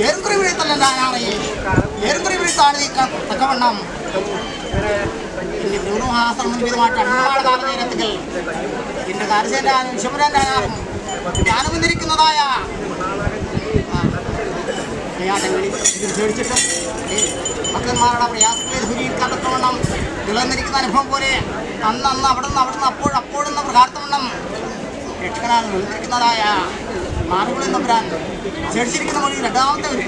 ഏറുകുറി വിളിത്തല്ല ഞാനാണ് ഏറുകുറി വിളിത്താണ് ഈ തക്കവണ്ണം ബ്രൂണുഹാസർമുൻപിതുമായിട്ട് അണ്ണമാള കാലനേരത്തിൽ എന്റെ കാരശേന്റെ വിഷമരന്റെ ആകാരം ഞാനും വന്നിരിക്കുന്നതായ പ്രയാസങ്ങളിൽ പേടിച്ചിട്ടും ഭക്തന്മാരുടെ പ്രയാസങ്ങളിൽ ദുരിക്കാൻ തക്കവണ്ണം നിലനിന്നിരിക്കുന്ന അനുഭവം പോലെ അന്ന് അന്ന് അവിടെ നിന്ന് അവിടെ നിന്ന് അപ്പോൾ അപ്പോഴെന്ന പ്രകാരത്തവണ്ണം രക്ഷകനാണ് നിലനിൽക്കുന്നതായ ചേടിച്ചിരിക്കുന്ന മൊഴി രണ്ടാമത്തെ ഞാൻ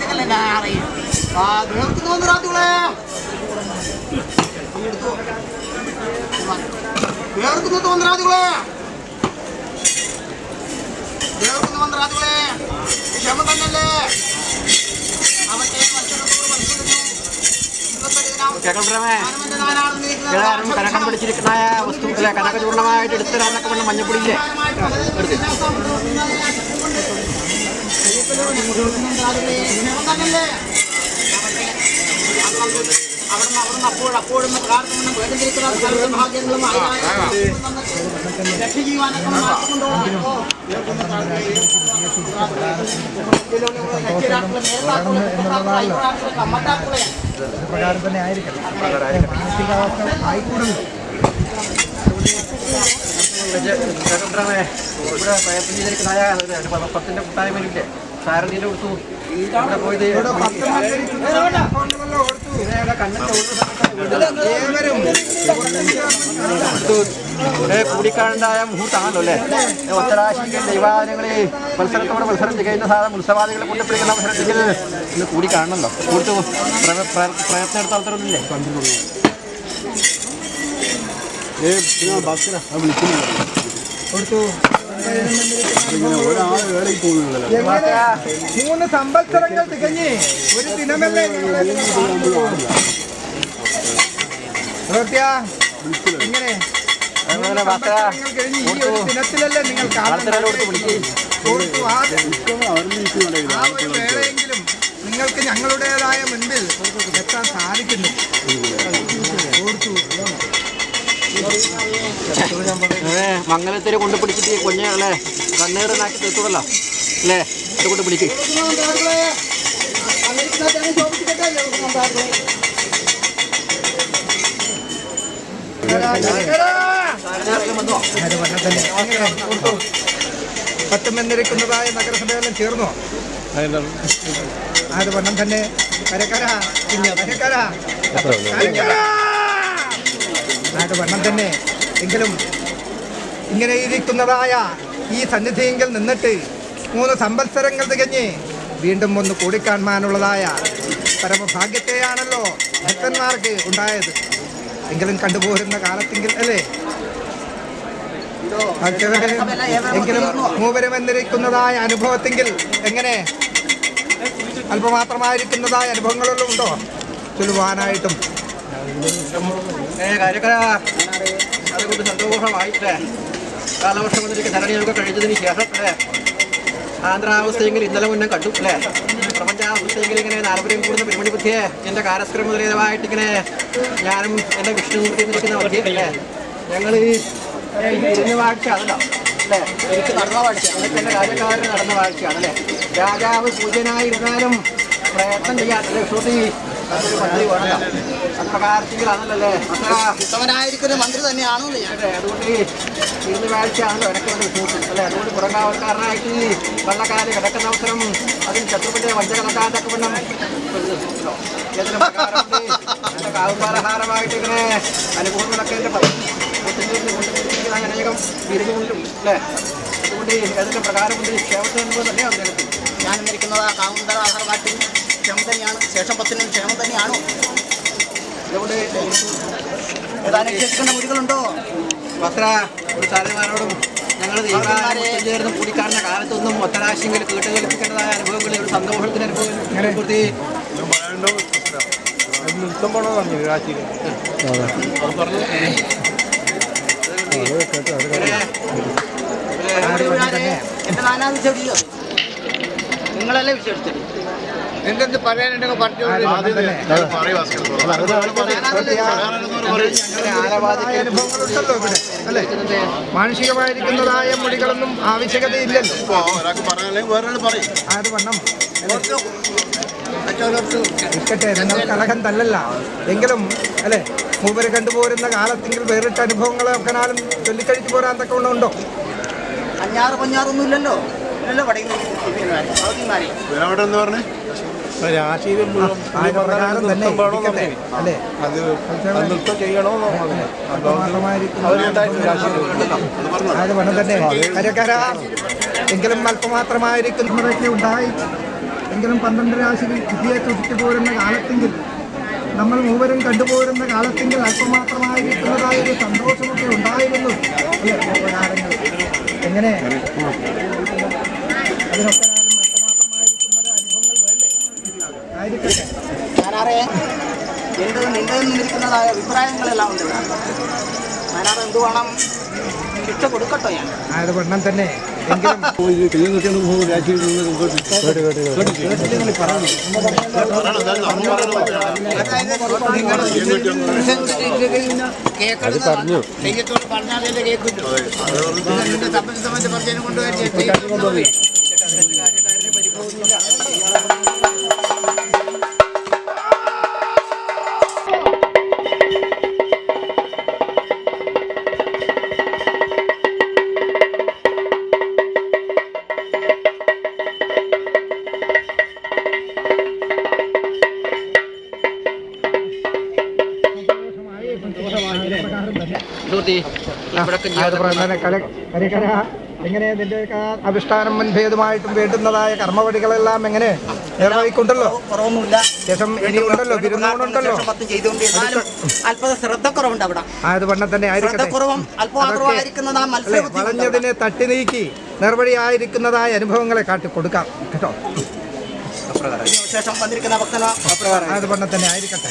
ക്ഷമ തന്നല്ലേ? കേൾക്കണമേ ഏതായാലും കനകം പിടിച്ചിരിക്കുന്ന വസ്തുക്കളെ കനക ചൂർണമായിട്ട് എടുത്തരാനൊക്കെ വേണം മഞ്ഞപ്പൊടിയില്ലേ അവിടുന്ന് അപ്പോഴും അപ്പോഴും പ്രാർത്ഥന പ്രകാരം തന്നെ ആയിരിക്കണം. മാനസികാവസ്ഥ ആയിക്കൂടുന്നു ഇവിടെ ചെയ്തിരിക്കുന്ന പത്തിന്റെ കൂട്ടായ്മയിലില്ലേ? സാരഥിയുടെ കൊടുത്തു അവിടെ പോയത് കൂടിക്കാണുണ്ടായ മുഹൂർത്തമാണല്ലോ അല്ലേ? ഉത്തരാശിക്ക് ദൈവാലയങ്ങളെ മത്സരത്തോടെ മത്സരം തികയുന്ന സാധനം ഉത്സവാദികളെ കൊണ്ടുപിടിക്കുന്ന മത്സരത്തിൽ ഇന്ന് കൂടി കാണണമല്ലോ കൂടുതൽ പ്രയത്നം എടുത്ത ആൾക്കാരൊന്നുമില്ലേ? കൊടുത്തു. എങ്ങനെ മൂന്ന് സംവത്സരങ്ങൾ തികഞ്ഞ് ഒരു ദിനമല്ലേ ഇങ്ങനെ കഴിഞ്ഞ് ഈ ഒരു ദിനത്തിലല്ലേ നിങ്ങൾ വേറെയെങ്കിലും നിങ്ങൾക്ക് ഞങ്ങളുടേതായ മുൻപിൽ എത്താൻ സാധിക്കുന്നു. ഓർത്തു അതെ മംഗലത്തിൽ കൊണ്ട് പിടിച്ചിട്ട് കുഞ്ഞുങ്ങളെ കണ്ണീറിനാക്കി തീർത്തുടല്ലോ അല്ലേ? അത് കൊണ്ട് പിടിക്ക്. ഓർത്തു പത്തുമെന്നിരിക്കുന്നതായ നഗരസഭയെല്ലാം ചേർന്നോ? അത് വണ്ണം തന്നെ? കരക്കര. കരക്കര. കരക്കര. അത് വണ്ണം തന്നെ? എങ്കിലും ഇങ്ങനെ ഇരിക്കുന്നതായ ഈ സന്നിധിയെങ്കിൽ നിന്നിട്ട് മൂന്ന് സംവത്സരങ്ങൾ തികഞ്ഞ് വീണ്ടും ഒന്ന് കൂടിക്കാണുവാനുള്ളതായ പരമഭാഗ്യത്തെയാണല്ലോ ഭക്തന്മാർക്ക് ഉണ്ടായത് എങ്കിലും കണ്ടുപോരുന്ന കാലത്തെങ്കിൽ അല്ലേ എങ്കിലും മൂവരും എന്നിരിക്കുന്നതായ അനുഭവത്തെങ്കിൽ എങ്ങനെ അല്പമാത്രമായിരിക്കുന്നതായ അനുഭവങ്ങളെല്ലാം ഉണ്ടോ ചൊല്ലുവാനായിട്ടും കാര്യക്കര കാലവർഷം വന്നിരിക്കുന്ന ധരണിയൊക്കെ കഴിഞ്ഞതിന് ശേഷം അല്ലേ? ആന്ധ്രാവസ്ഥയെങ്കിൽ ഇന്നലെ മുന്നേ കണ്ടു അല്ലേ? പ്രപഞ്ചാവസ്ഥയെങ്കിൽ ഇങ്ങനെ താല്പര്യം കൂടുന്ന പെരുമണി ബുദ്ധിയെ എന്റെ കാരസ്കരം മുതലേതമായിട്ട് ഇങ്ങനെ ഞാനും എന്റെ വിഷ്ണുമൂർത്തി നിൽക്കുന്ന മധ്യേ അല്ലേ? ഞങ്ങൾ ഈ ഇരുന്ന് വാഴ്ചയാണല്ലോ അല്ലേ? എനിക്ക് നടന്ന വാഴ്ചയാണ് എന്റെ കാര്യക്കാരന് നടന്ന വാഴ്ചയാണ് അല്ലേ? രാജാവ് പൂജനായിരുന്നാലും പ്രയത്നം ചെയ്യാത്തല്ലേ അതൊരു മന്ത്രി വേണമല്ലോ ഉത്തമനായിരിക്കുന്ന മന്ത്രി തന്നെയാണോ അതുകൊണ്ട് ഇരുന്ന് വാഴ്ചയാണല്ലോ വിശ്വസിച്ചു അല്ലേ? അതുകൊണ്ട് പുറങ്കാവൽക്കാരനായിട്ട് വള്ളക്കാര് കിടക്കുന്ന അവസരം അതിന് ശത്രുവിന്റെ വഞ്ചകണക്കാരൊക്കെ വേണം കാവുമ്പാലഹാരമായിട്ട് ഇങ്ങനെ അനുഭവങ്ങളൊക്കെ എന്റെ അനേകം ബിരുദമുണ്ടും അല്ലേ? അതുകൊണ്ട് അതിന്റെ പ്രകാരം കൊണ്ട് ക്ഷേമത്തിന് അനുഭവം തന്നെയാണ് ഞാൻ ഇരിക്കുന്നത് ആ കാവുന്തര ആഹാരമായിട്ടും ക്ഷമം തന്നെയാണ്. ശേഷം പത്തിനും ക്ഷേമം തന്നെയാണോ. ഏതാനും കേൾക്കേണ്ട മുറികളുണ്ടോ വസ്ത്ര ഒരു സാരന്മാരോടും ഞങ്ങൾ ചേർന്ന് കൂടിക്കാണുന്ന കാലത്തൊന്നും ഒത്തരാശിയെങ്കിൽ കേട്ടുകേൽപ്പിക്കേണ്ടതായ അനുഭവങ്ങൾ ഒരു സന്തോഷത്തിന് അനുഭവം കുറിച്ച് നൃത്തം പോണോ പറഞ്ഞു രാശിയിൽ എന്റെ നാനാ വിശ്വസിച്ചോ നിങ്ങളല്ലേ വിശ്വസിച്ചത്? നിങ്ങൾക്ക് പറയാനുണ്ടെങ്കിൽ പറഞ്ഞു മാനുഷികമായിരിക്കുന്നതായ മൊഴികളൊന്നും ആവശ്യകതയില്ലല്ലോ. അത് വണ്ണം? ഇരിക്കട്ടെ നിങ്ങൾ കലഹം തല്ലല്ല. എങ്കിലും അല്ലേ മൂവര് കണ്ടുപോരുന്ന കാലത്തെങ്കിൽ വേറിട്ട അനുഭവങ്ങളൊക്കെ നാലും ചൊല്ലിക്കഴിച്ചു പോരാൻ തക്ക ഉണ്ടോ? അഞ്ഞാറ് പഞ്ഞാറൊന്നും നൃത്തം ചെയ്യണോ ആയത് വണ്ണം തന്നെ. കരകര എങ്കിലും അല്പമാത്രമായിരിക്കുന്നതൊക്കെ ഉണ്ടായി. എങ്കിലും പന്ത്രണ്ട് രാശികൾ വിധിയെ ചുറ്റി പോരുന്ന കാലത്തെങ്കിൽ നമ്മൾ മൂവരും കണ്ടുപോരുന്ന കാലത്തെങ്കിൽ അല്പമാത്രമായിരിക്കുന്നതായ ഒരു സന്തോഷമൊക്കെ ഉണ്ടായിരുന്നു. അല്ലേ? എങ്ങനെ? അതിനൊക്കെ നാളും അല്പമാത്രമായിരിക്കുന്ന ഒരു അനുഭവങ്ങൾ വേണ്ടേ ആയിരിക്കട്ടെ ഞാനാറെ എന്റെ നിന്റെ നിന്നിരിക്കുന്നതായ അഭിപ്രായങ്ങളെല്ലാം ഉണ്ട് ഞാനാറ് എന്ത് വേണം ശിക്ഷ കൊടുക്കട്ടോ ഞാൻ ആയത് വണ്ണം തന്നെ അത് പറഞ്ഞു പറഞ്ഞാലേ കേൾക്കില്ലോ നിന്റെ സംബന്ധ സംബന്ധ പറഞ്ഞതിനെ കൊണ്ടുപോയി സുഹൃത്തി ഇവിടൊക്കെ ആയത് പ്രകാരം കര- കരകര എങ്ങനെ നിന്റെ അഭിഷ്ഠാനം മുൻഭേദമായിട്ടും വേണ്ടുന്നതായ കർമ്മവടികളെല്ലാം എങ്ങനെ നിർവഹിക്കുണ്ടല്ലോ കുറവൊന്നുമില്ല. ശേഷം ഇനിയുണ്ടല്ലോ എന്നാലും അല്പത ശ്രദ്ധക്കുറവുണ്ട് അവിടെ. ആയത് വണ്ണം തന്നെ ആയിരിക്കട്ടെ. വളഞ്ഞതിനെ തട്ടി നീക്കി നിർവഴിയായിരിക്കുന്നതായ അനുഭവങ്ങളെ കാട്ടി കൊടുക്കാം. കേട്ടോ? ശേഷം വന്നിരിക്കുന്ന ഭക്തനോ ആയത് വണ്ണം തന്നെ ആയിരിക്കട്ടെ.